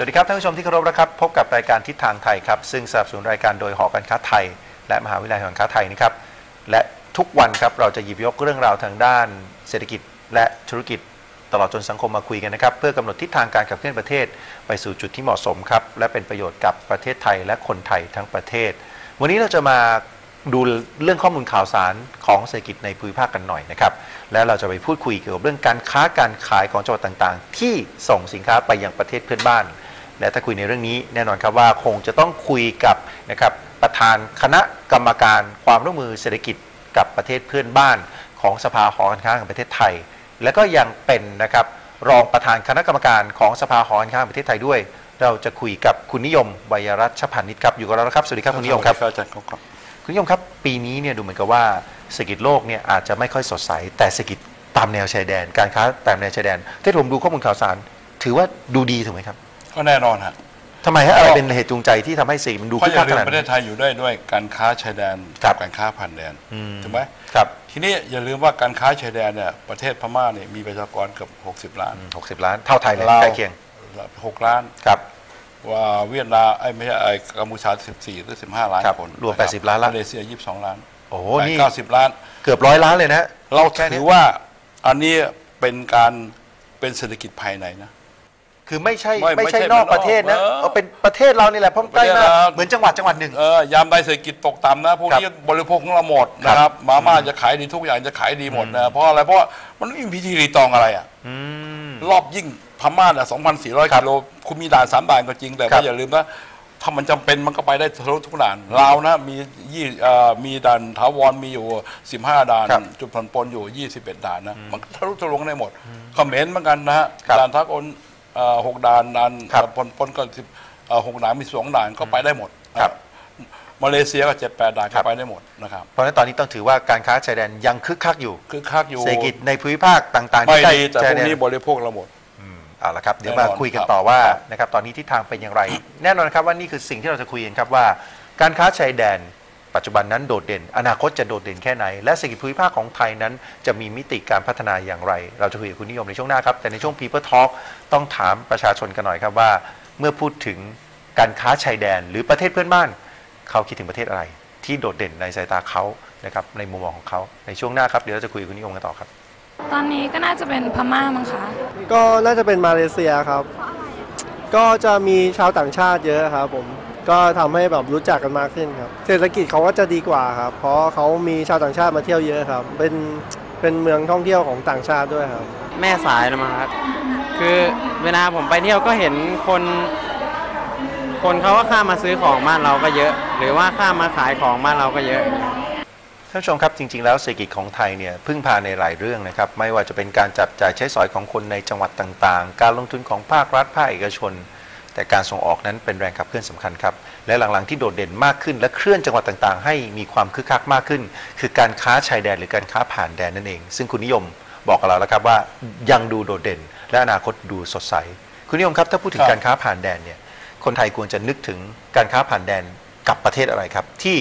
สวัสดีครับท่านผู้ชมที่เคารพนะครับพบกับรายการทิศทางไทยครับซึ่งสนับสนุนรายการโดยหอการค้าไทย และมหาวิทยาลัยหอการค้าไทยนะครับและทุกวันครับเราจะหยิบยกเรื่องราวทางด้าน เศรษฐกิจ และธุรกิจตลอดจนสังคมมาคุยกันนะครับเพื่อกำหนดทิศทางการขับเคลื่อนประเทศ ไปสู่จุดที่เหมาะสมครับและเป็นประโยชน์กับประเทศไทยและคนไทยทั้งประเทศ วันนี้เราจะมาดูเรื่องข้อมูลข่าวสารของเศรษฐกิจในภูมิภาคกันหน่อยนะครับ และเราจะไปพูดคุยเกี่ยวกับเรื่องการค้าการขายของจังหวัดต่างๆ ที่ส่งสินค้าไปยังประเทศเพื่อนบ้าน และถ้าคุยในเรื่องนี้แน่นอนครับว่าคงจะต้องคุยกับนะครับประธานคณะกรรมการความร่วมมือเศรษฐกิจกับประเทศเพื่อนบ้านของสภาหอการค้าแห่งประเทศไทย และก็ยังเป็นนะครับรองประธานคณะกรรมการของสภาหอการค้าแห่งประเทศไทยด้วย เราจะคุยกับคุณนิยมวัยรัชพันนิตครับอยู่กับเราแล้วครับสวัสดีครับคุณนิยมครับอาจารย์ครับคุณนิยมครับ ปีนี้เนี่ยดูเหมือนกับว่าเศรษฐกิจโลกเนี่ยอาจจะไม่ค่อยสดใส แต่เศรษฐกิจตามแนวชายแดน การค้าตามแนวชายแดนที่ผมดูข้อมูลข่าวสาร ถือว่าดูดีถูกไหมครับ ก็แน่นอนฮะทำไมฮะอะไรเป็นเหตุจูงใจที่ทำให้เศรษฐกิจมันดูเพราะคึกอย่าคักลืขมนาดประเทนี้ศไทยอยู่ได้ด้วยการค้าชายแดนครับการค้าผ่านแดนอืม ถูกไหมครับทีนี้อย่าลืมว่าการค้าชายแดนเนี่ยประเทศพม่าเนี่ยมีประชากรเกือบ60 ล้านหกสิบล้านเท่าไทยเลยลาวใกล้เคียง6ล้าน ครับ ว่าเวียดนามไอ้ไม่ใช่ไอ้กัมพูชา 14 หรือ 15 ล้านครับคนรวมนะคบ80ล้านละมาเลเซีย 22 ล้านโอ้โหแปดนี่ เก้าสิบล้าน เกือบร้อยล้านเลยนะฮะ เราแค่นี้ ถือว่าอันนี้เป็นการเป็นเศรษฐกิจภายในนะ คือไม่ใช่ไม่ไม่ไม่ใช่ใช่นอกประเทศนะเออเอาเป็นประเทศเรานี่แหละเพราะมันใกล้มากประเทศเรา เหมือนจังหวัดจังหวัดหนึ่ง เออยามใดเศรษฐกิจตกต่ำนะพวกนี้ครับบริโภคของเราหมดครับนะครับมาม่าจะขายดีทุกอย่างจะขายดีหมดนะเพราะอะไรเพราะมันไม่มีพิธีรีตองอะไรอะ อืม รอบยิ่งพม่าเนี่ย2,400ครับกิโลคุณมีด่านสามด่านก็จริง แต่ครัว่าบอย่าลืมนะถ้ามันจำเป็นมันก็ไปได้ทะลุทุกด่านลาวนะมียี่เอ่อมีด่านถาวรมีอยู่ 15 ด่าน ครับจุดผ่อนปลนอยู่ 21 ด่านนะมันก็ทะลุทะลวงได้หมดเขมรเหมือนกันนะฮะครับด่านทักอนเอ่อ หกด่านด่านครับผ่อนปลนก็สิบเอ่อหกด่านมีสองด่านก็ไปได้หมดครับมาเลเซียก็เจ็ดแปดด่านครัก็บไปได้หมดนะครับเพราะฉะนั้นตอนนี้ต้องถือว่าการค้าชายแดนยังคึกคักอยู่ คือคักอยู่เศรษฐกิจในภูมิภาคต่างๆไม่ที่ใกล้ดีแต่ชาพยวกแดน นี้บริโภคเราหมดอืมเอาละครับเดี๋ยวแน่มานอนคุยกันครับต่อว่าครับนะครับตอนนี้ทิศทางเป็นอย่างไร แน่นอนครับว่านี่คือสิ่งที่เราจะคุยกันครับว่า การค้าชายแดน ปัจจุบันนั้นโดดเด่น อนาคตจะโดดเด่นแค่ไหน และเศรษฐกิจภูมิภาคของไทยนั้น จะมีมิติการพัฒนาอย่างไร เราจะคุยกับคุณนิยมในช่วงหน้าครับ แต่ในช่วง People Talk ต้องถามประชาชนกันหน่อยครับว่า เมื่อพูดถึงการค้าชายแดน หรือประเทศเพื่อนบ้าน เขาคิดถึงประเทศอะไร ที่โดดเด่นในสายตาเขานะครับในมุมมองของเขาในช่วงหน้าครับเดี๋ยวเราจะคุยกับคุณนิยมกันต่อครับ ตอนนี้ก็น่าจะเป็นพม่ามั้งคะก็น่าจะเป็นมาเลเซียครับ ก็จะมีชาวต่างชาติเยอะครับผม ก็ทำให้แบบรู้จักกันมากขึ้นครับ เศรษฐกิจเขาก็จะดีกว่าครับ เพราะเขามีชาวต่างชาติมาเที่ยวเยอะครับ เป็นเป็นเมืองท่องเที่ยวของต่างชาติด้วยครับ แม่สายนะมั้งครับ คือเวลาผมไปเที่ยวก็เห็นคน คนเขาก็ข้ามมาซื้อของบ้านเราก็เยอะ หรือว่าข้ามมาขายของบ้านเราก็เยอะท่านผู้ชมครับจริง ๆ แล้วเศรษฐกิจของไทยเนี่ยพึ่งพาในหลายเรื่องนะครับ ไม่ว่าจะเป็นการจับจ่ายใช้สอยของคนในจังหวัดต่างๆ การลงทุนของภาครัฐภาคเอกชน แต่การส่งออกนั้นเป็นแรงขับเคลื่อนสำคัญครับ และหลังๆที่โดดเด่นมากขึ้น และเคลื่อนจังหวัดต่างๆ ให้มีความคึกคักมากขึ้น คือการค้าชายแดนหรือการค้าผ่านแดนนั่นเอง ซึ่งคุณนิยมบอกกับเราแล้วครับว่ายังดูโดดเด่น และอนาคตดูสดใส คุณนิยมครับถ้าพูดถึงครับการค้าผ่านแดนเนี่ยคนไทยควรจะนึกถึงการค้าผ่านแดนกับประเทศอะไรครับ ที่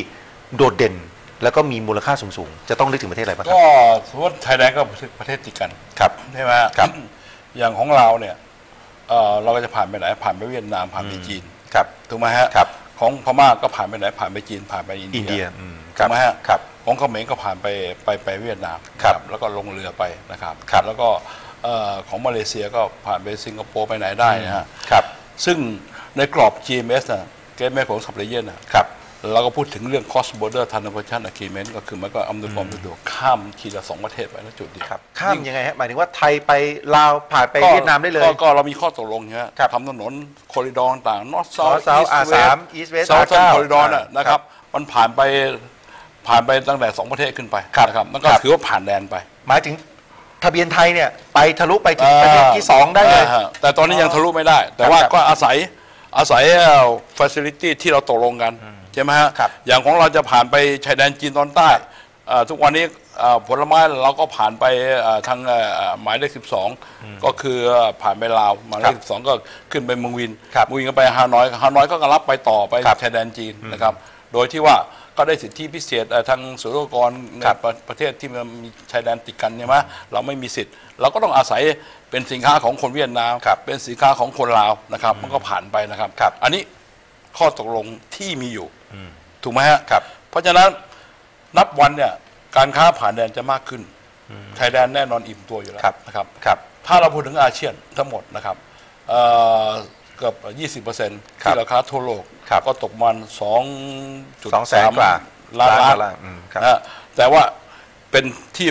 โดดเด่นแล้วก็มีมูลค่าสูงๆ จะต้องนึกถึงประเทศอะไรบ้างครัก็บสมมติไทยแลนด์ก็ประเทศติดกันครับใช่ไหมฮะครับอย่างของเราเนี่ย เอ่อเราก็จะผ่านไปไหนผ่านไปเวียดนามผ่านไปจีนครับ ถูกไหมฮะครับของพม่าก็ผ่านไปไหนผ่านไปจีนผ่านไปอินอินเดีเดียยอืมคถูรับ กไหมฮะครับของเขมรก็ผ่านไปไปไปเวียดนามครับแล้วก็ลงเรือไปนะครับครับ แล้วก็เอ่อของมาเลเซียก็ผ่านไปสิงคโปร์ไปไหนได้นะฮะครับซึ่งในกรอบ GMS นะเกมแม่ของสับเลเยนนะครับ เราก็พูดถึงเรื่อง cross border transportation agreement ก็คือมันก็อำนวยความสะดวกข้ามทีละสองประเทศไปแล้วจุดเดียวครับข้ามยังไงฮะหมายถึงว่าไทยไปลาวผ่านไปเวียดนามได้เลย ก็ก็เรามีข้อตกลงใช่ไหมครับทำถนนคอริดอร์ต่าง north North south South east R3 west East West south R9 คอริดอร์น่ะอ่านนะครับ มันผ่านไปผ่านไปตั้งแต่สองประเทศขึ้นไปครับนะครับนั่นก็ครับถือว่าผ่านแดนไป หมายถึงทะเบียนไทยเนี่ยไปทะลุไปถึงประเทศที่สองได้เลยอ่าฮะแต่ตอนนี้ยังทะลุไม่ได้ แต่ว่าครับก็อาศัยอาศัยฟ a ซิลิตี้ที่เราตกลงกันใช่ไหมฮะครับอย่างของเราจะผ่านไปชายแดนจีนตอนใต้อ่าทุกวันนี้อ่าผลไม้เราก็ผ่านไปอ่าทางอ่าอ่าหมายเลขสิบสองก็คือผ่านไปลาวหมายเลครัขบสิบสองก็ขึ้นไปเมืองวินครับเมืองวินก็ไปฮานอยฮานอยก็รับไปต่อไปครับชายแดนจีนนะครับ โดยที่ว่าก็ได้สิทธิพิเศษเอ่อทางศุลกากรในครับประประเทศที่มันมีชายแดนติดกันใช่ไหมเราไม่มีสิทธิ์ เราก็ต้องอาศัยเป็นสินค้าของคนเวียดนามครับเป็นสินค้าของคนลาวนะครับ มันก็ผ่านไปนะครับครับอันนี้ข้อตกลงที่มีอยู่ ถูกไหมฮะครับ เพราะฉะนั้นนับวันเนี่ยการค้าผ่านแดนจะมากขึ้นชายแดนแน่นอนอิ่มตัวอยู่แล้วครับนะครับครับถ้าเราพูดถึงอาเซียนทั้งหมดนะครับเอ่อเกือบ 20%ครับที่ราคาทั่วโลกครับก็ตกมัน2สองแสนกว่าล้านล้านดอลลาร์อืมครับนะแต่ว่าเป็นที่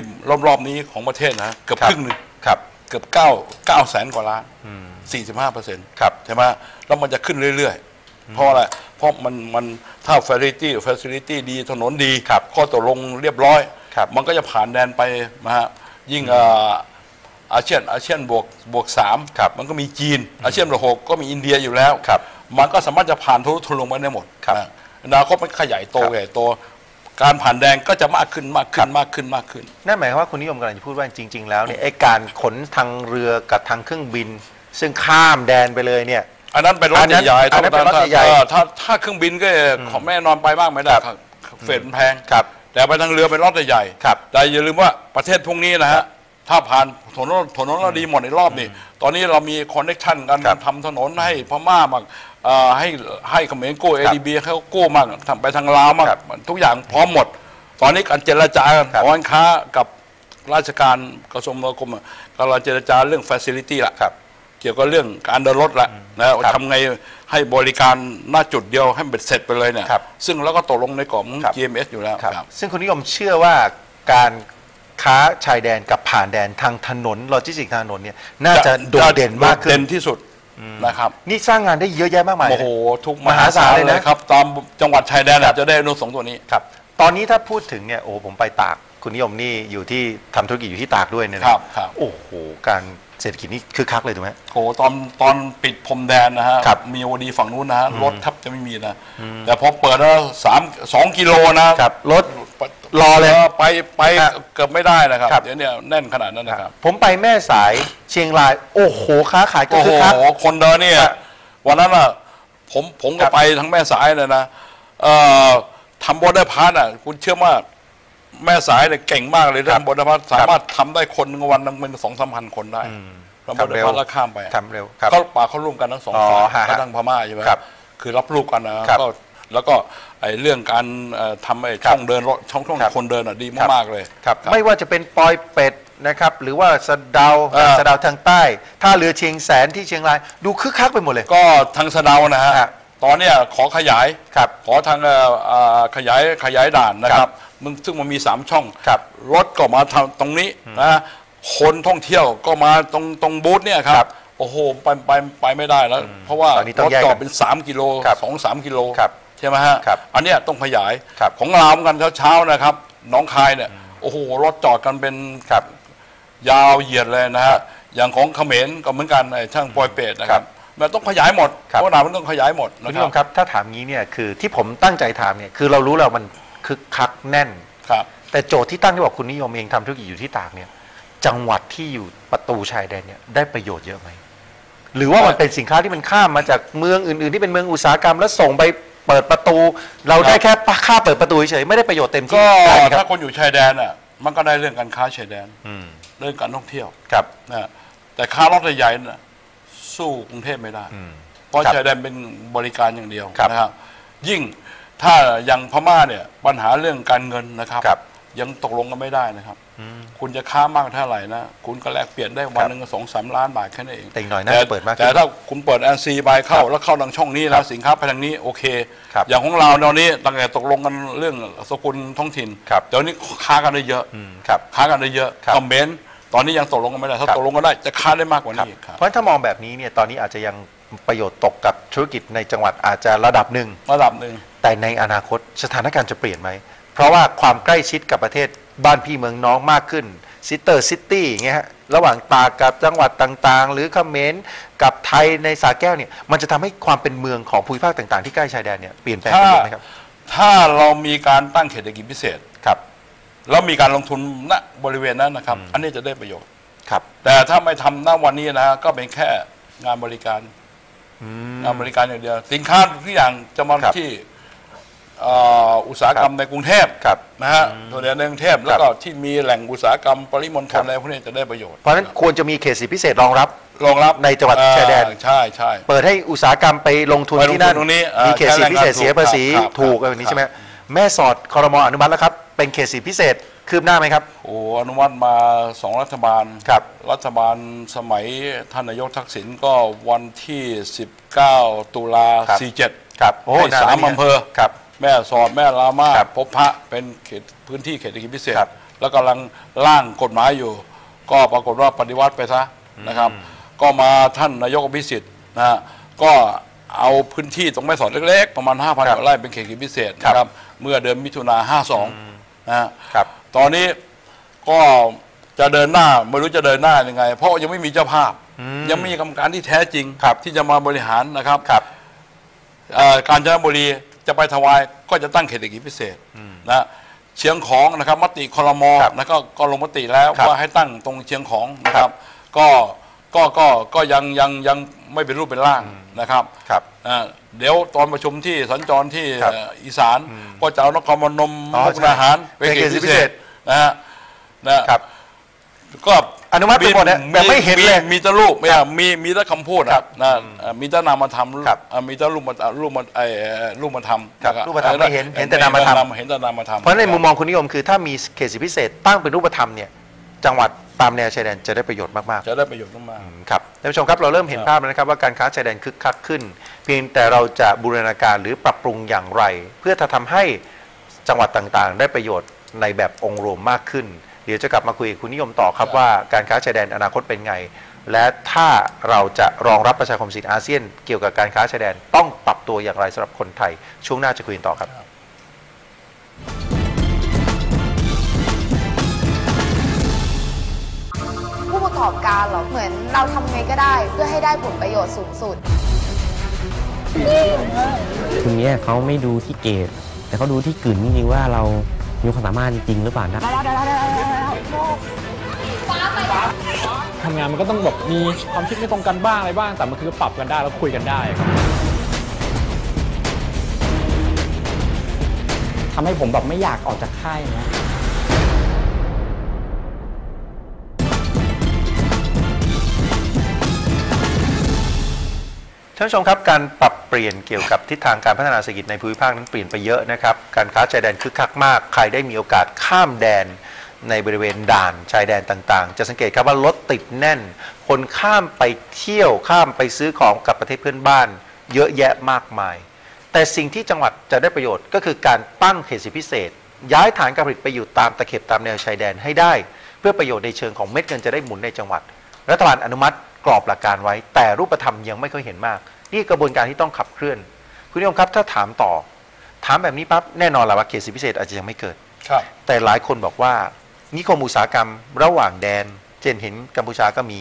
รอบๆนี้ของประเทศนะเกือบครับครึ่งหนึ่งครับเกือบ9 9แสนกว่าล้าน 45เปอร์เซ็นต์ครับใช่ไหมแล้วมันจะขึ้นเรื่อยๆ เพราะอะไรเพราะมันมันถ้า facility facility ดีถนนดีครับข้อตกลงเรียบร้อยครับมันก็จะผ่านแดนไปนะฮะยิ่งเอ่ออาเซียนอาเซียนบวกบวกสามครับมันก็มีจีน อาเซียนบวกหกก็มีอินเดียอยู่แล้วครับมันก็สามารถจะผ่านทะลุทะลวงไปได้หมดครับนะอนาคตมันขยายโตครับใหญ่โตการผ่านแดนก็จะมากขึ้นมากขึ้นมากขึ้นมากขึ้น นั่นหมายความว่าคุณนิยมกำลังจะพูดว่าจริง ๆ แล้วเนี่ยไอ้การขนทางเรือกับทางเครื่องบิน ซึ่งข้ามแดนไปเลยเนี่ย อันนั้นเป็นรอัถนนั้นใหญ่ๆอันนั้นเป็นรถถ้าใหญ่ๆเออถ้าถ้าเครื่องบินก็ของแม่นอนไปบ้างไม่ได้ครับเฟรนแพงครับ แต่ไปทางเรือเป็นรถใหญ่ๆครับแต่อย่าลืมว่าประเทศพวกนี้นะฮะถ้าผ่านถนนถนนเราดีหมดในรอบนี้ตอนนี้เรามีคอนเนคชันกันครับทำถนนให้พม่าบ้างเอ่อให้ให้เขมรกู้เอครับดีบีเขากู้มั่งทำไปทางลาวมั่งครับทุกอย่างพร้อมหมด ตอนนี้การเจรจากันครับหอการค้ากับราชการกระทรวงมกรมอะกำลังเจรจาเรื่องฟ a ซิลิตี้ละครับ เกี่ยวกับเรื่องการเดินรถละนะครับทำไงให้บริการหน้าจุดเดียวให้เบ็ดเสร็จไปเลยเนี่ยครับซึ่งเราก็ตกลงในกล่องครับ GMS อยู่แล้วครับครับซึ่งคุณนิยมเชื่อว่าการค้าชายแดนกับผ่านแดนทางถนนโลจิสติกส์ทางถนนเนี่ยน่าจะโดดเด่นมากขึ้เด่นนที่สุดนะครับนี่สร้างงานได้เยอะแยะมากมายโอ้โหทุกมหาศาลเลยนะครับตามจังหวัดชายแดนอาจจะได้อนุสงส์ตัวนี้ครับ ตอนนี้ถ้าพูดถึงเนี่ยโอ้ผมไปตาก คุณนิยมนี่อยู่ที่ทำธุรกิจอยู่ที่ตากด้วยเนี่ยนะครับครับโอ้โหการเศรษฐกิจนี่คือคักเลยถูกไหมโหตอนตอนปิดพรมแดนนะฮะครับมีโอดีฝั่งนู้นนะฮะรถแทับจะไม่มีนะ แต่พอเปิดแล้วสามสองกิโลนะครับรถรอเลยไปไปครับเกือบไม่ได้นะครับครับเดี๋ยวเนี้แน่นขนาดนั้นนะครับ ผมไปแม่สายเชียงราย โอ้โหค้าขายก็โอ้โหคือคักคนเดินเนี่ยครับวันนั้นอะผมผมครัก็บไปทั้งแม่สายเลยนะเอ่อทำบอร์ดพาร์ตอะคุณเชื่อว่า แม่สายเนี่ยเก่งมากเลยเรื่องบอร์ดพาร์ตสามารถทำได้คนหนึ่งวันหนึงเป็นสองสามพันคนได้ทำบอร์ดทำเร็วพาร์ตแล้วข้ามไปทำเร็วครับเขาป่าเขาร่วมกันทั้งสองอ๋อฝ่ายฮะก็ทั้งพม่าใช่ไหมครับคือรับลูกกันนะครับก็แล้วก็ไอ้เรื่องการเอ่อทำไอ้ครับช่องเดินรถช่องช่องครับคนเดินอะดีครับมากๆเลยครับครับไม่ว่าจะเป็นปอยเป็ดนะครับหรือว่าสะเดาเออสะเดาทางใต้ท่าเรือเชียงแสนที่เชียงรายดูคึกคักไปหมดเลย ก็ทางสะเดานะฮะฮะตอนเนี้ยขอขยายครับขอทางเอ่อเอ่อขยายขยายด่านนะคครัรับบ มึงซึ่งมันมีสามช่องครับรถก็มาทางตรงนี้นะคนท่องเที่ยวก็มาตรงตรงบูธเนี่ยคครัรับบโอ้โหไปไปไปไม่ได้แล้ว เพราะว่าตอนนี้ต้รองถแยกจกัอนดเป็น 3 กิโลครับสองสามกิโลครับใช่ไหมฮะครับอันเนี้ยต้องขยายครับของลาวเหมือนกันเช้าๆนะครับหน้องคายเนี่ยโอ้โหรถจอดกันเป็นครับยาวเหยียดเลยนะฮะอย่างของเขมรก็เหมือนกันไอ้ช่างปอยเป็ดนะคครัรับบมันต้องขยายหมดครับเพราะหนามันต้องขยายหมดคุณนะนิคยรับมครับ ถ้าถามงี้เนี่ยคือที่ผมตั้งใจถามเนี่ยคือเรารู้แล้วมัน คึกคักแน่นครับ แต่โจทย์ที่ตั้งที่บอกคุณนิยมเองทำธุรกิจอยู่ที่ตากเนี่ย จังหวัดที่อยู่ประตูชายแดนเนี่ยได้ประโยชน์เยอะไหมหรือว่ามันเป็นสินค้าที่มันข้ามมาจากเมืองอื่น ๆ ที่เป็นเมืองอุตสาหกรรมแล้วส่งไปเปิดประตู เราได้แค่ค่าเปิดประตูเฉยๆไม่ได้ประโยชน์เต็มที่ก็ได้ไหมคถ้ารับคนอยู่ชายแดนอะมันก็ได้เรื่องการค้าชายแดนอืมเรื่องการท่องเที่ยวครับนะแต่ค้ารถใหญ่ๆน่ะสู้กรุงเทพไม่ได้อืมเพราะครับชายแดนเป็นบริการอย่างเดียวครับนะครับ ยิ่ง ถ้าอย่างพม่าเนี่ยปัญหาเรื่องการเงินนะครับ ครับ ยังตกลงกันไม่ได้นะครับคุณจะค้ามากเท่าไหร่นะ คุณก็แลกเปลี่ยนได้วันหนึ่งสองสามล้านบาทแค่นั้นเองแต่อีกหน่อยน่าจะเปิดมากขึ้นแต่ถ้าคุณเปิดแอนซีบายเข้าครับแล้วเข้าทางช่องนี้ครัแล้วบสินค้าไปทางนี้โอเค ครับอย่างของเราตอนนี้ตั้งแต่ตกลงกันเรื่องสกุลท้องถิ่นครับ เดี๋ยวนี้ค้ากันได้เยอะ อืมครับ ค้ากันได้เยอะครับคอมเมนต์ตอนนี้ยังตกลงกันไม่ได้ ถ้าครับ ตกลงกันได้จะค้าได้มากกว่าครับนี้ครับ เพราะฉะนั้นถ้ามองแบบนี้เนี่ยตอนนี้อาจจะยัง ประโยชน์ตกกับธุรกิจในจังหวัดอาจจะระดับหนึ่ง ระดับหนึ่ง แต่ในอนาคตสถานการณ์จะเปลี่ยนไหม เพราะว่าความใกล้ชิดกับประเทศบ้านพี่เมืองน้องมากขึ้นซิสเตอร์ซิตี้อย่างเงี้ยฮะระหว่างตากกับจังหวัดต่างๆ หรือเขมรกับไทยในสาแก้วเนี่ย มันจะทำให้ความเป็นเมืองของภูมิภาคต่าง ๆ ที่ใกล้ชายแดนเนี่ยเปลี่ยนแปลงไปถ้าเยอะไหมครับ ถ้าเรามีการตั้งเขตเศรษฐกิจพิเศษครับแล้วมีการลงทุนณบริเวณนั้นนะครับ อันนี้จะได้ประโยชน์ครับ แต่ถ้าไม่ทำณวันนี้นะฮะก็เป็นแค่งานบริการ งานบริการอย่างเดียว สินค้าทุกอย่างจะมาครับที่เอ่ออุตสาหกรรมในกรุงเทพครับนะฮะส่วนใหญ่ในกรุงเทพแล้วก็ที่มีแหล่งอุตสาหกรรมปริมณฑครัลบ อะไรพวกนี้จะได้ประโยชน์เพราะฉะนั้นควรจะมีเขตสิทธิพิเศษรองรับ รองรับในจังหวัดเอ่อชายแดน ใช่ใช่ เปิดให้อุตสาหกรรมไปลงทุนไปลงทุนที่นั่นตรงนี้เอ่อมีเขตสิทธิพิเศษใช้แรงงานเสียภาษีครับถูกครับอะไรแบบนี้ใช่ไหมแม่สอดคอรมออนุมัติแล้วครับ เป็นเขตสิทธิพิเศษ คืบหน้าไหมครับ โอ้อนุมัติมาสองรัฐบาลครับ รัฐบาลสมัยท่านนายกทักษิณก็วันที่ 19 ตุลาครับ47ครับโอ้ให้นนสามแล้วนี่อำเภอครับ แม่สอดแม่ลามาครับพบพระเป็นเขตพื้นที่เขตเศรษฐกิจพิเศษครับแล้วกำลังร่างกฎหมายอยู่ ก็ปรากฏว่าปฏิวัติไปซะนะครับ ก็มาท่านนายกอภิสิทธิ์นะฮะก็เอาพื้นที่ตรงแม่สอดเล็กๆ ประมาณ 5,000กว่าไร่เป็นเขตเศรษฐกิจพิเศษนะครับ เมื่อเดือนมิถุนา52นะฮะครับ ตอนนี้ก็จะเดินหน้าไม่รู้จะเดินหน้ายังไง เพราะยังไม่มีเจ้าภาพ ยังไม่มีกรรมการที่แท้จริงครับที่จะมาบริหารนะครับครับเอ่อการจนบุรีจะไปถวายก็จะตั้งเขตเศรษฐกิจพิเศษนะเชียงของนะครับมติครมครับนะก็ก็ลงมติแล้วครับว่าให้ตั้งตรงเชียงของนะคครัรับบก็ก็ก็ก็ยังยังยังไม่เป็นรูปเป็นร่างนะครับครับอ่าเดี๋ยวตอนประชุมที่สัญจรที่ครับเอ่ออีสานก็จะเอานครพนมอ๋อมุกดาหารใช่เป็นเขตเป็นเขตพิเศษ นะฮะนะครับ ก็อนุมัติไปหมดนะแบบไม่เห็นเลยมีแต่รูปไม่ใช่มีมีแต่คำพูดครับนะเอ่อมีแต่นามธรรมครับอ่ามีแต่รูปมารูปมาไอ้เอ่อรูปมาทำครับนะรูปธรรมไม่เห็นเห็นแต่นามธรรมเห็นแต่นามธรรมเพราะในมุมมองคุณนิยมคือถ้ามีเขตสิทธิพิเศษ ตั้งเป็นรูปธรรมเนี่ยจังหวัดตามแนวชายแดนจะได้ประโยชน์มากๆ จะได้ประโยชน์มากครับท่านผู้ชมครับเราเริ่มเห็นครับภาพแล้วนะครับว่าการค้าชายแดนคึกคักขึ้น เพียงแต่เราจะบูรณาการหรือปรับปรุงอย่างไร เพื่อจะทำให้จังหวัดต่างๆ ได้ประโยชน์ ในแบบองค์รวมมากขึ้น เดี๋ยวจะกลับมาคุยกับคุณนิยมต่อครับว่าการค้าชายแดนอนาคตเป็นไง และถ้าเราจะรองรับประชาคมสินอาเซียน เกี่ยวกับการค้าชายแดนต้องปรับตัวอย่างไรสำหรับคนไทย ช่วงหน้าจะคุยกันต่อครับผู้ประกอบการเหรอเหมือนเราทำไงก็ได้ เพื่อให้ได้ผลประโยชน์สูงสุดทีเนี้ยเขาไม่ดูที่เกรดแต่เขาดูที่กลิ่นจริงๆว่าเรา มีความสามารถจริงๆหรือเปล่านะทำงานมันก็ต้องแบบมีความคิดไม่ตรงกันบ้างอะไรบ้าง แต่มันคือปรับกันได้แล้วคุยกันได้ครับทำให้ผมแบบไม่อยากออกจากค่ายนะ ท่านผู้ชมครับการปรับเปลี่ยนเกี่ยวกับทิศทางการพัฒนาเศรษฐกิจในภูมิภาคนั้นเปลี่ยนไปเยอะนะครับ การค้าชายแดนคึกคักมาก ใครได้มีโอกาสข้ามแดนในบริเวณด่านชายแดนต่างๆ จะสังเกตครับว่ารถติดแน่น คนข้ามไปเที่ยวข้ามไปซื้อของกับประเทศเพื่อนบ้าน เยอะแยะมากมาย แต่สิ่งที่จังหวัดจะได้ประโยชน์ก็คือการตั้งเขตสิพิเศษ ย้ายฐานการผลิตไปอยู่ตามตะเข็บตามแนวชายแดนให้ได้ เพื่อประโยชน์ในเชิงของเม็ดเงินจะได้หมุนในจังหวัด รัฐบาลอนุมัติ กรอบหลักการไว้ แต่รูปธรรมยังไม่ค่อยเห็นมาก นี่กระบวนการที่ต้องขับเคลื่อน คุณนิยมครับถ้าถามต่อ ถามแบบนี้ปั๊บแน่นอนแหละว่าเขตสิทธิพิเศษอาจจะยังไม่เกิดๆครับแต่หลายคนบอกว่า นิคมอุตสาหกรรมระหว่างแดนเช่นเห็นกัมพูชาก็มี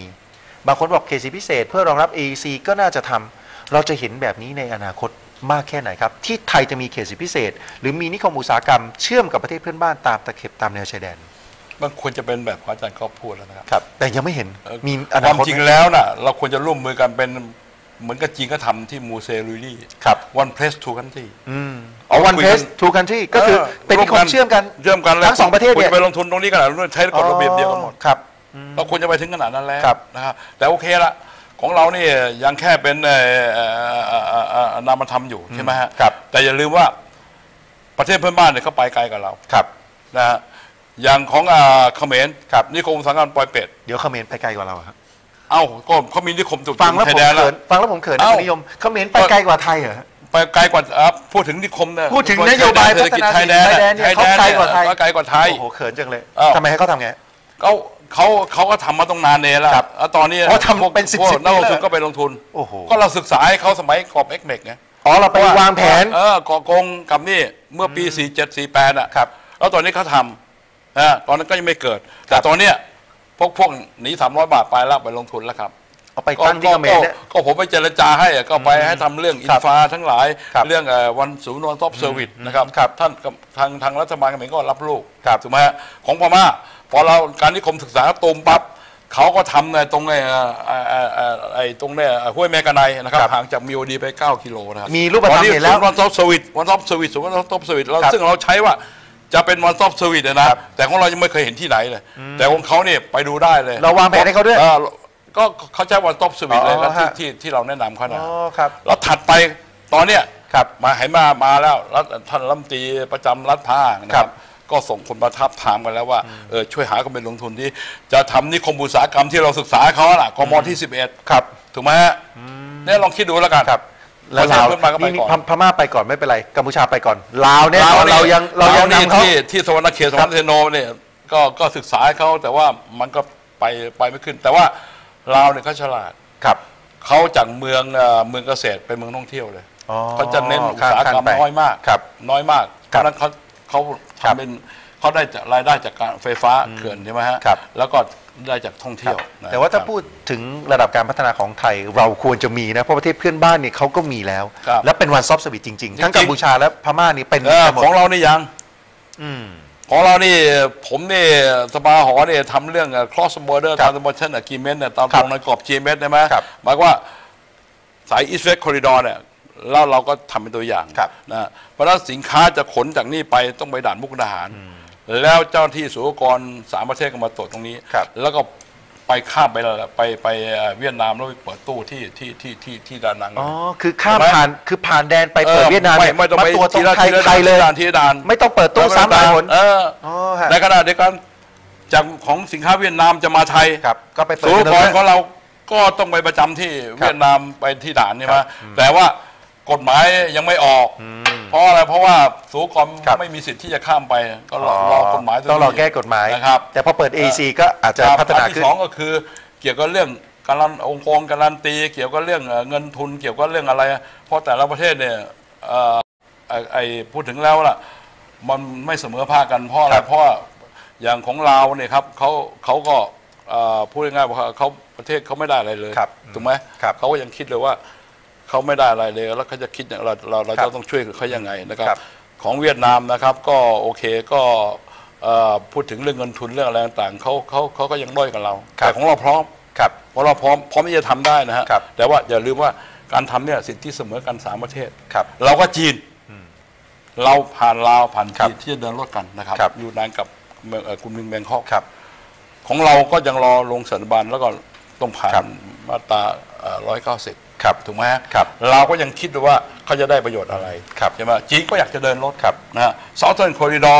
บางคนบอกเคสิทธิพิเศษ เพื่อรองรับ AEC ก็น่าจะทำเราจะเห็นแบบนี้ในอนาคตมากแค่ไหนครับ ที่ไทยจะมีเขตสิทธิพิเศษ หรือมีนิคมอุตสาหกรรมเชื่อมกับประเทศเพื่อนบ้านตามตะเข็บตามแนวชายแดน มันควรจะเป็นแบบอาจารย์ก็พูดแล้วนะครับ ครับ แต่ยังไม่เห็นเอ่อมีอคนาามวคตจริงไหมแล้วน่ะ เราควรจะร่วมมือกันเป็นเหมือนกับจีนก็ทำที่มูเซลุลี่ครับ one place two country อืมอ๋อ one คุยกัน place two country ก็คือเป็นนิคมเชื่อมกันเชื่อมกันแล้วทั้งสองประเทศคุณเนี่ยจะไปลงทุนตรงนี้กันเหรอใช้กฎระเบียบเดียวกันหมดครับเราควรจะไปถึงขนาดนั้นแล้วครับนะครับแต่โอเคละของเรานี่ยังแค่เป็นเอ่อเอ่อเอ่อเอ่อเอ่อนามธรรมอยู่ใช่ไหมฮะครับแต่อย่าลืมว่าประเทศเพื่อนบ้านเนี่ยเขาไปไกลกับเราครับนะฮะ อย่างของอ่าเขมรครับ นิคมอุตสาหกรรมปอยเป็ด เดี๋ยวเขมรไปไกลกว่าเราครับเอ้าก็เขามีนิคมจุดฟังแล้วชาผมยแดนเขินฟังแล้วผมเขินนะเอ้า คุณนิยมเขมรไปไกลกว่าไทยเหรอฮะ ไปไกลกว่าอะพูดถึงนิคมเนี่ยพูดถึงนโยบายเศรษฐกิจพัฒนาชายแดนชายแดนเนี่ยชายเขาไกลกว่าไทย ไกลกว่าไทย โอ้โหเขินจังเลยอ้าวทำไมให้เขาทำไง เขาเขาเขาก็ทำมาตรงนานเนี่ยแล้วครับแล้วตอนนี้อ๋อทำพวกเป็น10พวก10นักลงปีแล้วทุนก็ไปลงทุนโอ้โห ก็เราศึกษาให้เขาสมัยกรอบเอ็กเมกไง อ๋อเราไปวางแผน เออก่อกงกับนี่เมื่อปี 47 48 อะครับ แล้วตอนนี้เขาทำ นะตอนนั้นก็ยังไม่เกิด แต่ตอนเนี้ยพวกพวกหนี300บาทไปแล้วไปลงทุนแล้วครับเอาไปตั้งที่เขมรเนี่ย ก็ผมไปเจรจาให้อะก็ไปให้ทำเรื่องอิครันบฟาทั้งหลายครับเรื่องเอ่อวันศูนย์วันท็อปเซอร์วิสนะครับครับท่านกับทางทางรัฐบาลเขมรก็รับลูกครับถูกไหมฮะของพม่าพอเราการนิคมศึกษาตูมปั๊บเขาก็ทำในตรงไอ้เอ่อไอ้ไอ้ไอ้ไอ้ตรงเนี่ยห้วยแม่กะไนนะครับครับห่างจากมิโอดีไป 9 กิโลนะครับมีรูปธรรมเห็นแล้ววันท็อปสวิตวันท็อปสวิตวันท็อปสวิตเราครับซึ่งเราใช้ว่า จะเป็นวันท็อปสวิตนะครับแต่ของเรายังไม่เคยเห็นที่ไหนเลย แต่ของเขาเนี่ยไปดูได้เลยเราวางแผนให้เขาด้วยออก็เขาใช้วันท็อปสวิตเลยอ๋อนะที่ฮะที่ที่เราแนะนำเขาอ๋นะอครับแล้วถัดไปตอนเนี้ยครับมาให้มามาแล้วรัฐท่านรัฐมนตรีประจำรัฐผ้านะคครัรับบก็ส่งคนมาทับถามกันแล้วว่าเออช่วยหากันเป็นลงทุนที่ จะทำนิคมอุตสาหกรรมที่เราศึกษาเขาล่ะกมที่ 11 ครับ ถูกไหมฮะเนี่ยลองคิดดูแล้วกันครับ แล้วพอลาวเพื่อนมาก็ไปนี่ก่อนพพม่าไปก่อนไม่เป็นไรกัมพูชาไปก่อนลาวเนี่ยลวเรายังเรายังลวนี่นำเขา ที่ที่สวรรณเขตสวรรณเทโนเนี่ยก็ก็ศึกษาเขาแต่ว่ามันก็ไปไปไม่ขึ้น แต่ว่าลาวเนี่ยเขาฉลาดครับเขาจากเมืองเอ่อเมืองเกษตรเป็นเมืองท่องเที่ยวเลยอ๋อเขาจะเน้นอุตสาหกรรมข้ามๆไปน้อยมากครับน้อยมากเพครับราะฉะนั้นเขาเขาครับทำเป็น เขาได้จากรายได้จากการไฟฟ้าเขื่อนใช่ไหมฮะครับ แล้วก็ได้จากท่องเที่ยวนะแต่ว่าถ้าครับ พูดถึงระดับการพัฒนาของไทยเราควรจะมีนะ เพราะประเทศเพื่อนบ้านเนี่ยเขาก็มีแล้ว ครับและเป็นวันซอฟต์สวิตจริงๆ ทั้งจริกังมๆพูชาและพม่านี่เป็นเออกันหมดของเรานี่ยัง อืม ของเรานี่ผมนี่สภาหอเนี่ยทำเรื่อง cross border ครับ transportation agreement เนี่ยตามครัตบรงในกรอบ GMS ได้ไหมครับหมายความว่าสาย East West Corridor เนี่ยแล้วเราก็ทำเป็นตัวอย่างครับนะเพราะฉะนั้นสินค้าจะขนจากนี่ไปต้องไปด่านมุกดาหาร แล้วเจ้าหน้าที่ศุลกากรสามประเทศก็มาตรวจตรงนี้ครับแล้วก็ไปข้ามไปแล้วไปไปเอ่อเวียดนามแล้วไปเปิดตู้ที่ที่ที่ที่ที่ดานังอ๋อคือข้ามใช่ไหมผ่านคือผ่านแดนไปเปิดออเวียดนามไม่เนี่ยไม่ต้องมาไปตรวจตรทีงละไทยทีละไทยเลยด่านทีละด่านไม่ต้องเปิดตู้ซ้ำหลายหนเอออ๋อฮะในขณะเดียวกันจากของสินค้าเวียดนามจะมาไทยครับ ก็ไปเปิดสูกันกตรรงของนั้นเราก็ต้องไปประจำที่เวียดนามไปที่ด่านใช่ไหมครับแต่ว่า กฎหมายยังไม่ออก เพราะอะไรเพราะว่าสูกรครับ ไม่มีสิทธิ์ที่จะข้ามไป ก็รอรอกฎหมายต้องรอแก้กฎหมายนะครับ แต่พอเปิด AC ก็อาจจะครับพัฒนาอันขึ้ที่น สองก็คือ เกี่ยวกับเรื่องการันองค์กรการันตี เกี่ยวกับเรื่องเอ่อเงินทุน เกี่ยวกับเรื่องอะไร เพราะแต่ละประเทศเนี่ยเอ่อไอ้ไอ้พูดถึงแล้วล่ะ มันไม่เสมอภาคกันเพราะอะไรครับ เพราะว่าอย่างของเราเนี่ยครับเขาเขาก็เอ่อพูดง่ายๆว่าเขาประเทศเขาไม่ได้อะไรเลยครับถูกไหมครับ เขาก็ยังคิดเลยว่า เขาไม่ได้อะไรเลย แล้วเขาจะคิดอย่างเราเราเราครัจะบต้องช่วยเขายังไงนะครับครับ ของเวียดนามนะครับก็โอเคก็เอ่อพูดถึงเรื่องเงินทุนเรื่องอะไรต่างๆเขาเขาเขาก็ยังด้อยกับเราครับแต่ของเราพร้อมครับเพราะเราพร้อมพร้อมที่จะทำได้นะฮะครับแต่ว่าอย่าลืมว่าการทำเนี่ยสิทธิเสมอกันสามประเทศครับเราก็จีนเราผ่านลาวผ่านครับจีนที่จะเดินรถกันนะครับครับอยู่นานกับเมืองเอ่อกรุงเมืองแบงคอกครับของเราก็ยังรอลงสันติบาลแล้วก็ต้องผ่าครันบมาตราร้อยเก้าสิบ ครับถูกไหมฮะครับเราก็ยังคิดดูว่าเขาจะได้ประโยชน์อะไรครับใช่ไหมจีนก็อยากจะเดินรถครับนะฮะ Southern Corridor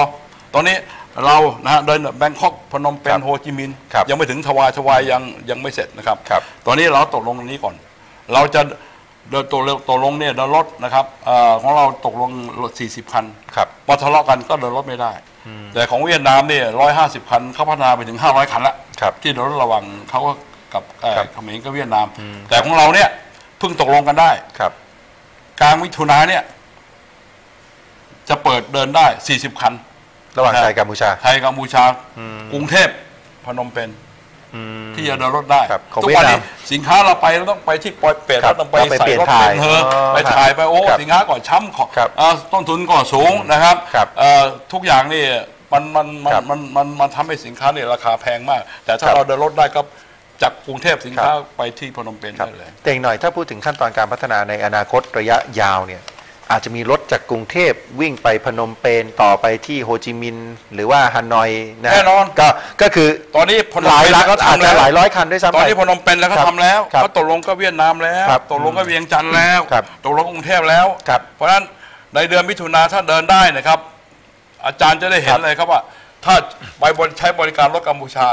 ตอนนี้เรานะฮะเดินแบงคอกพนมเปครัญบโฮจิมินห์ครับยังไม่ถึงทวายทวายยังยังไม่เสร็จนะครับครับ ตอนนี้เราตกลงตรงนี้ก่อน เราจะเดินตัวเร็วตกลงเนี่ยเดินรถนะครับเอ่อของเราตกลงรถ40 คันครับพอทะเลาะกันก็เดินรถไม่ได้ แต่ของเวียดนามเนี่ย150 คันเขาพัฒนาไปถึง 500 คันละครับที่เดินรถระหว่างเขาก็กับเอ่อครับเขมรกับเวียดนาม แต่ของเราเนี่ย เพิ่งตกลงกันได้ ครับ กลางมิถุนาเนี่ย จะเปิดเดินได้ 40 คันระหว่างนะไทยกัมพูชา ไทยกัมพูชา อืมกรุงเทพพนมเปญอืม ที่จะเดินรถได้ครับของทุกวันนี้เวียดนามสินค้าเราไปเราต้องไปที่ปอยเป็ดครับเราต้องไปเราไปใส่เปลี่ยนรถถ่ายเป็นเธออ๋อไปถ่ายไปโอ้ครับสินค้าก่อนช้ำของครับอ่าต้นทุนก่อนสูงนะครับครับเอ่อทุกอย่างนี่มันมันมันครับมันมันมันทำให้สินค้าเนี่ยราคาแพงมาก แต่ถ้าครับเราเดินรถได้ก็ จากกรุงเทพสินค้าครับไปที่พนมเปญครับได้เลยแต่อีกหน่อยถ้าพูดถึงขั้นตอนการพัฒนาในอนาคตระยะยาวเนี่ยอาจจะมีรถจากกรุงเทพวิ่งไปพนมเปญต่อไปที่โฮจิมินห์หรือว่าฮานอยนะแน่นอนก็ก็คือตอนนี้พนหมลายเปญลักก็อาจทำจะแล้วหลายร้อยคันด้วยซ้ำตอนไปนี้พนมเปญแล้วก็ครับทำแล้วครับเขาตกลงก็เวียดนามแล้วครับตกลงก็เวียงจันทร์แล้วครับตกลงกรุงเทพแล้วครับเพราะฉะนั้นในเดือนมิถุนาถ้าเดินได้นะครับ อาจารย์จะได้เห็คนรับเลยครับว่า ถ้าไปบริใช้บริการรถกัมพูชา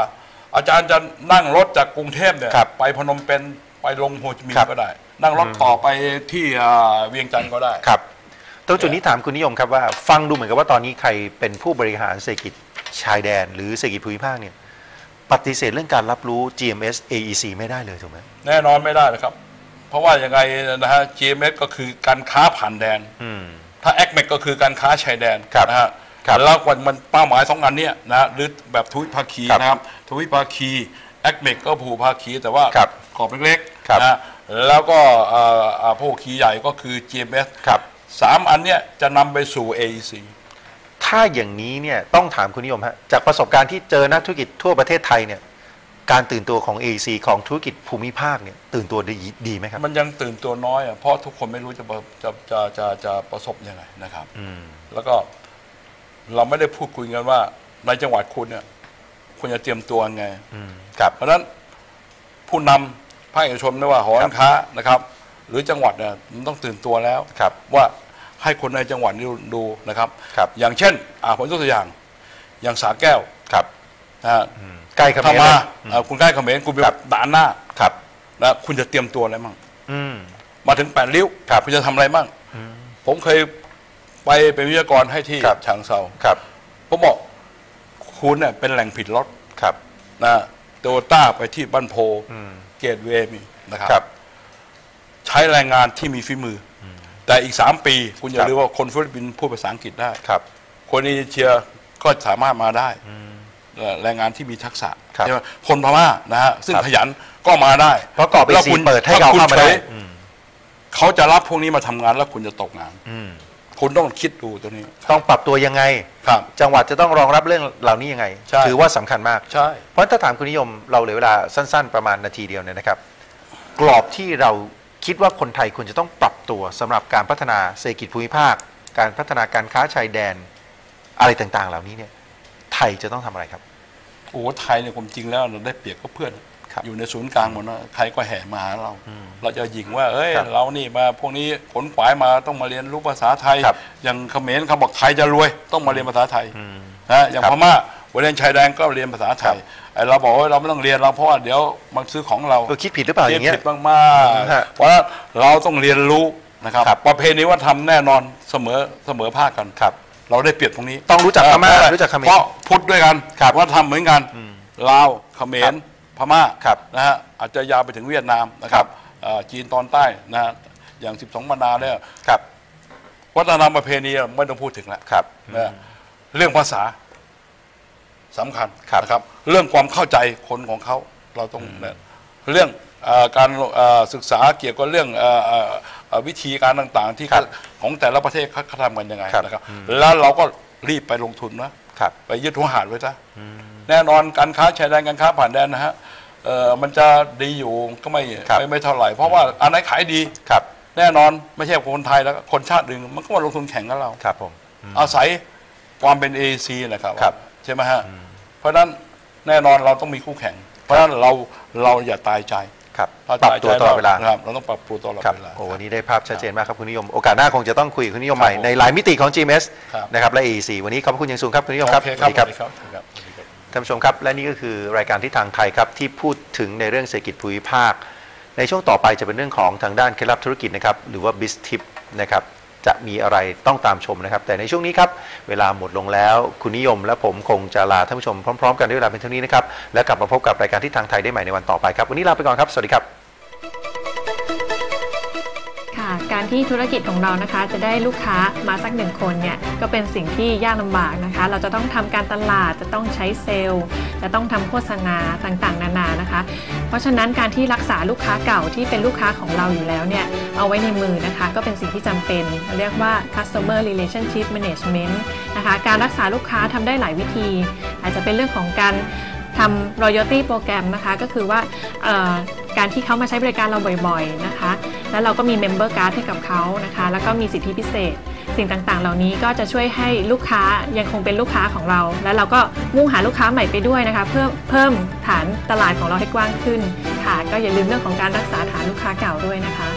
อาจารย์จะนั่งรถจากกรุงเทพเนี่ยครับไปพนมเปญไปลงโฮจิมินครับ ห์ก็ได้ นั่งรถต่อไปที่อ่าเวียงจันทร์ก็ได้ ครับตรงจุดนี้ถามคุณนิยมครับว่าฟังดูเหมือนกับว่าตอนนี้ใครเป็นผู้บริหารเศรษฐกิจชายแดน หรือเศรษฐกิจภูมิภาคเนี่ยปฏิเสธเรื่องการรับรู้ GMS AEC ไม่ได้เลยถูกไหม แน่นอนไม่ได้นะครับ เพราะว่ายังไงนะฮะ GMS ก็คือการค้าผ่านแดน อืม ถ้า ACMEC ก็คือการค้าชายแดนครับ นะฮะครับ แล้วมันมันเป้าหมายสองอันเนี้ยนะฮะหรือแบบทวิภาคีครับนะครับทวิภาคี ACMEC ก็ผูภาคีแต่ว่าครับกรอบเล็กครับๆนะฮะแล้วก็เอ่ออ่าผู้คีใหญ่ก็คือ GMS ครับสามอันเนี้ยจะนำไปสู่ AEC ถ้าอย่างนี้เนี่ยต้องถามคุณนิยมฮะจากประสบการณ์ที่เจอนักธุรกิจทั่วประเทศไทยเนี่ยการตื่นตัวของ AEC ของธุรกิจภูมิภาคเนี่ยตื่นตัวดีดีไหมครับ มันยังตื่นตัวน้อยอะเพราะทุกคนไม่รู้จะจะจะจะจะประสบยังไงนะครับอืมแล้วก็ เราไม่ได้พูดคุยกันว่า ในจังหวัดคุณเนี่ยคุณจะเตรียมตัวยังไงอืมครับ เพราะฉะนั้นผู้นำภาคเอกชนไม่ว่าหอการค้านะครับ หรือจังหวัดเนี่ยมันต้องตื่นตัวแล้วครับว่าให้คนในจังหวัดนี้ดูดูนะครับ ครับ อย่างเช่นอ่าผมยกตัวอย่าง อย่างสาแก้วครับนะฮะอืมใกล้เขมถ้ารมาเลยอ่าคุณใกล้เขมรคุณไปครับ ด่านหน้าครับ นะคุณจะเตรียมตัวอะไรมั่งอืม มาถึงแปดริ้วครับคุณจะทำอะไรมั่งอืมผมเคย ไปเป็นวิทยากรให้ที่ครับ ฉางเซาครับผมบอกคุณเนี่ยเป็นแหล่งผิดรถครับนะโตโยต้าไปที่บ้านโพอืมเกตเวย์มีนะครับครับใช้แรงงานที่มีฝีมืออแต่อีกสามปี คุณอย่าครับ ลืมว่าคนฟิลิปปินส์พูดภาษาอังกฤษได้ ครับ คนอินโดนีเซียก็สามารถมาได้อืมเอ่อแรงงานที่มีทักษะครับใช่ไหมคนพม่านะฮะซึ่งครับขยันก็มาได้เพราะกรอบแล้ว AEC คุณเปิดให้ถ้เราคุณเข้ามาได้ ฉยอืมเขาจะรับพวกนี้มาทำงานแล้วคุณจะตกงาน อืม คุณต้องคิดดูตัวนี้ ต้องปรับตัวยังไง ครับ จังหวัดจะต้องรองรับเรื่องเหล่านี้ยังไง ใช่ ถือว่าสำคัญมาก ใช่ เพราะถ้าถามคุณนิยมเราเหลือเวลาสั้น ๆ ประมาณนาทีเดียวเนี่ยนะครับ กรอบที่เราคิดว่าคนไทยควรจะต้องปรับตัวสำหรับการพัฒนาเศรษฐกิจภูมิภาค การพัฒนาการค้าชายแดนอะไรต่างๆ เหล่านี้เนี่ย ไทยจะต้องทำอะไรครับ โอ้โหไทยเนี่ยความจริงแล้วเราได้เปรียบกับเพื่อนครับ อยู่ในศูนย์กลางหมดนะใครก็แห่มาหาเราอืมเราจะหยิงว่า เอ้ยครับเรานี่มาพวกนี้ขนขวายมาต้องมาเรียนรู้ภาษาไทยครับอย่างเขมรเขาบอกใครจะรวยต้องมาเรียนภาษาไทยอืมนะอย่างครับพม่าบริเวณชายแดนก็เรียนภาษาไทยไอ้เราบอกว่าเราไม่ต้องเรียนเราเพราะว่าเดี๋ยวมันซื้อของเราเออคิดผิดหรือเปล่าอย่างเงี้ยผิดมากๆฮะเพราะฉะนั้นเราต้องเรียนรู้นะครับครับประเพณีวัฒนธรรมแน่นอนเสมอเสมอภาคกันครับเราได้เปรียบตรงนี้ ต้องรู้จักพม่าเพะอะไรรู้จักเขมรเพราะพุทธด้วยกันครับวัฒนธรรมเหมือนกันอืมลาวเขมครัรบ พม่าครับนะฮะอาจจะยาวไปถึงเวียดนามนะครับเอ่อจีนตอนใต้นะฮะอย่าง 12บรรดาเนี่ยครับวัฒนธรรมประเพณีไม่ต้องพูดถึงแล้วครับนะเรื่องภาษาสำคัญครับนะครับ เรื่องความเข้าใจคนของเขาเราต้องนะเรื่องเอ่อการเอ่อศึกษาเกี่ยวกับเรื่องเอ่อเอ่อเอ่อวิธีการต่างๆ ที่ครับของแต่ละประเทศเขาเขาทำกันยังไงครับนะครับอืมแล้วเราก็รีบไปลงทุนนะครับไปยึดหัวหาดไว้ซะอืม แน่นอนการค้าชายแดนการค้าผ่านแดนนะฮะเอ่อมันจะดีอยู่ก็ไม่ครับ ไม่ไม่เท่าไหร่ เพราะว่าอันไหนขายดี ครับ แน่นอนไม่ใช่คนไทยแล้วก็คนชาติอื่นมันก็มาลงทุนแข่งกับเรา ครับผมอืม อาศัยความเป็น AEC นะครับครับใช่ไหมฮะ เพราะฉะนั้นแน่นอนเราต้องมีคู่แข่ง เพราะฉะนั้นเราเราอย่าตายใจครับถ้าปรับตายใจตัวตลอดเวลานะครับเราต้องปรับตัวตลอดครับเวลา โอ้วันนี้ได้ภาพชัดเจนมากครับคุณนิยม โอกาสหน้าคงจะต้องคุยกับคุณนิยมใหม่ ครับผมในหลายมิติของ GMS ครับ นะครับและ AEC วันนี้ขอบพระคุณอย่างสูงครับคุณนิยมครับโอเคสวัสดีครับครับสวัสดีครับ สวัสดีครับ ท่านผู้ชมครับ และนี่ก็คือรายการที่ทางไทยครับ ที่พูดถึงในเรื่องเศรษฐกิจภูมิภาค ในช่วงต่อไปจะเป็นเรื่องของทางด้านเคล็ดลับธุรกิจนะครับ หรือว่า b i z t i p นะครับจะมีอะไรต้องตามชมนะครับ แต่ในช่วงนี้ครับ เวลาหมดลงแล้ว คุณนิยมและผมคงจะลาท่านผู้ชมพร้อม ๆ กันด้วยเวลาเป็นเท่านี้นะครับ แล้วกลับมาพบกับรายการที่ทางไทยได้ใหม่ในวันต่อไปครับ วันนี้ลาไปก่อนครับ สวัสดีครับ ที่ธุรกิจของเรานะคะ จะได้ลูกค้ามาสักหนึ่งคนเนี่ยก็เป็นสิ่งที่ยากลำบากนะคะ เราจะต้องทำการตลาดจะต้องใช้เซลล์ จะต้องทำโฆษณาต่างๆ นานานะคะ เพราะฉะนั้นการที่รักษาลูกค้าเก่าที่เป็นลูกค้าของเราอยู่แล้วเนี่ยเอาไว้ในมือนะคะ ก็เป็นสิ่งที่จำเป็น เรียกว่า customer relationship management นะคะการรักษาลูกค้าทำได้หลายวิธี อาจจะเป็นเรื่องของการทำ royalty โปรแกรมนะคะก็คือว่า การที่เขามาใช้บริการเราบ่อยๆนะคะ แล้วเราก็มี Member Card ให้กับเขานะคะ แล้วก็มีสิทธิพิเศษ สิ่งต่างๆ เหล่านี้ก็จะช่วยให้ลูกค้ายังคงเป็นลูกค้าของเรา แล้วเราก็มุ่งหาลูกค้าใหม่ไปด้วยนะคะ เพื่อเพิ่มฐานตลาดของเราให้กว้างขึ้นค่ะ ก็อย่าลืมเรื่องของการรักษาฐานลูกค้าเก่าด้วยนะคะ